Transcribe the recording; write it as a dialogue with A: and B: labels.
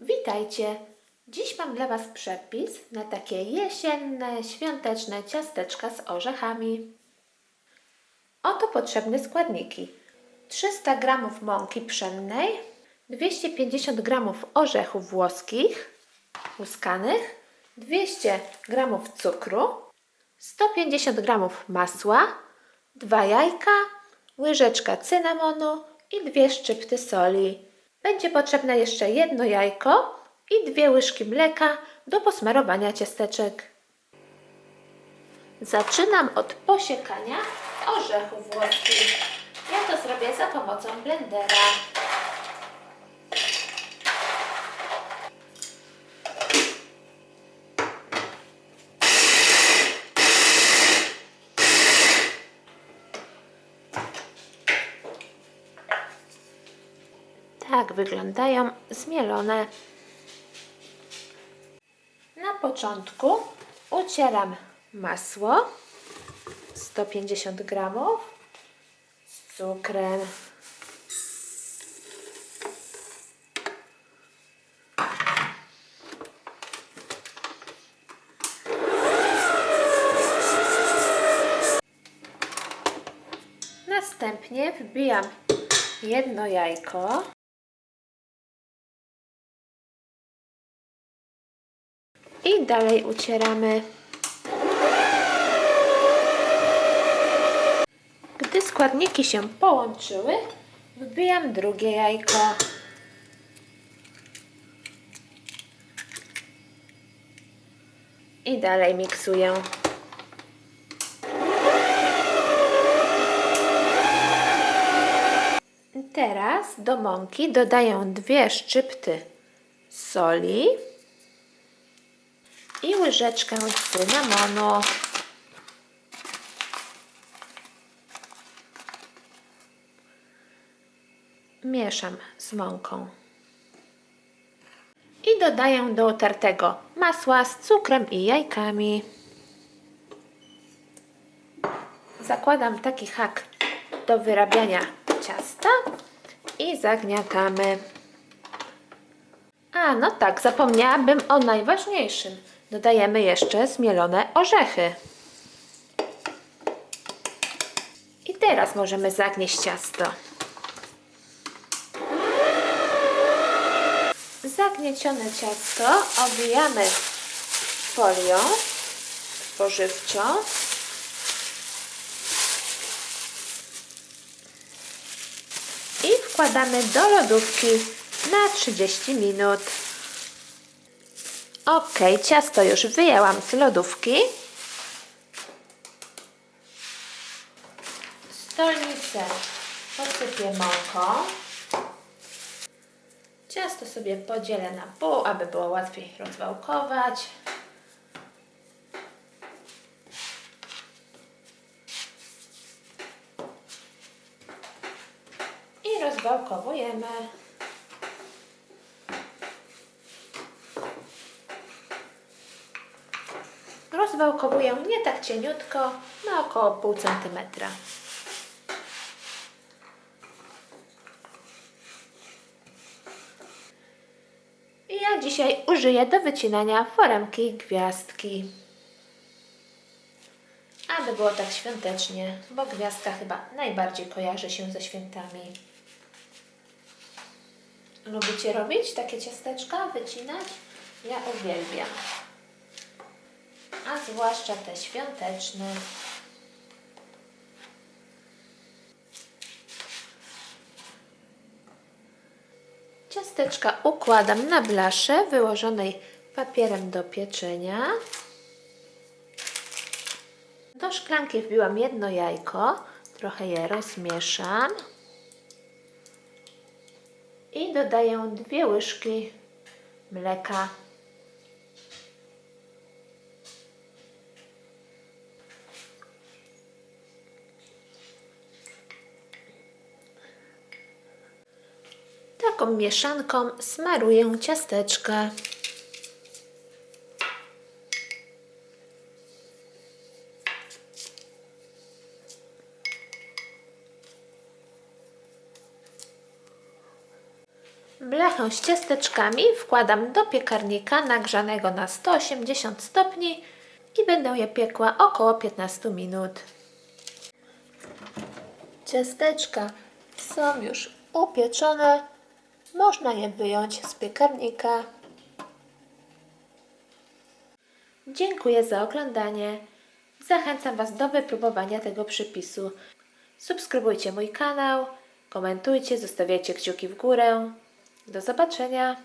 A: Witajcie! Dziś mam dla Was przepis na takie jesienne, świąteczne ciasteczka z orzechami. Oto potrzebne składniki. 300 g mąki pszennej, 250 g orzechów włoskich, łuskanych, 200 g cukru, 150 g masła, 2 jajka, łyżeczka cynamonu i dwie szczypty soli. Będzie potrzebne jeszcze jedno jajko i dwie łyżki mleka do posmarowania ciasteczek. Zaczynam od posiekania orzechów włoskich. Ja to zrobię za pomocą blendera. Tak wyglądają zmielone. Na początku ucieram masło 150 gramów z cukrem. Następnie wbijam jedno jajko. I dalej ucieramy. Gdy składniki się połączyły, wbijam drugie jajko. I dalej miksuję. Teraz do mąki dodaję dwie szczypty soli i łyżeczkę cynamonu. Mieszam z mąką. I dodaję do utartego masła z cukrem i jajkami. Zakładam taki hak do wyrabiania ciasta i zagniatamy. A, no tak, zapomniałabym o najważniejszym. Dodajemy jeszcze zmielone orzechy. I teraz możemy zagnieść ciasto. Zagniecione ciasto obwijamy folią spożywczą. I wkładamy do lodówki na 30 minut. Ok, ciasto już wyjęłam z lodówki. Stolnicę posypię mąką. Ciasto sobie podzielę na pół, aby było łatwiej rozwałkować. I rozwałkowujemy. Rozwałkowuję nie tak cieniutko, na około pół centymetra. I ja dzisiaj użyję do wycinania foremki gwiazdki. Aby było tak świątecznie, bo gwiazdka chyba najbardziej kojarzy się ze świętami. Lubicie robić takie ciasteczka, wycinać? Ja uwielbiam a zwłaszcza te świąteczne. Ciasteczka układam na blasze wyłożonej papierem do pieczenia. Do szklanki wbiłam jedno jajko, trochę je rozmieszam i dodaję dwie łyżki mleka. Taką mieszanką smaruję ciasteczka. Blachę z ciasteczkami wkładam do piekarnika nagrzanego na 180 stopni i będę je piekła około 15 minut. Ciasteczka są już upieczone. Można je wyjąć z piekarnika. Dziękuję za oglądanie. Zachęcam Was do wypróbowania tego przepisu. Subskrybujcie mój kanał, komentujcie, zostawiajcie kciuki w górę. Do zobaczenia.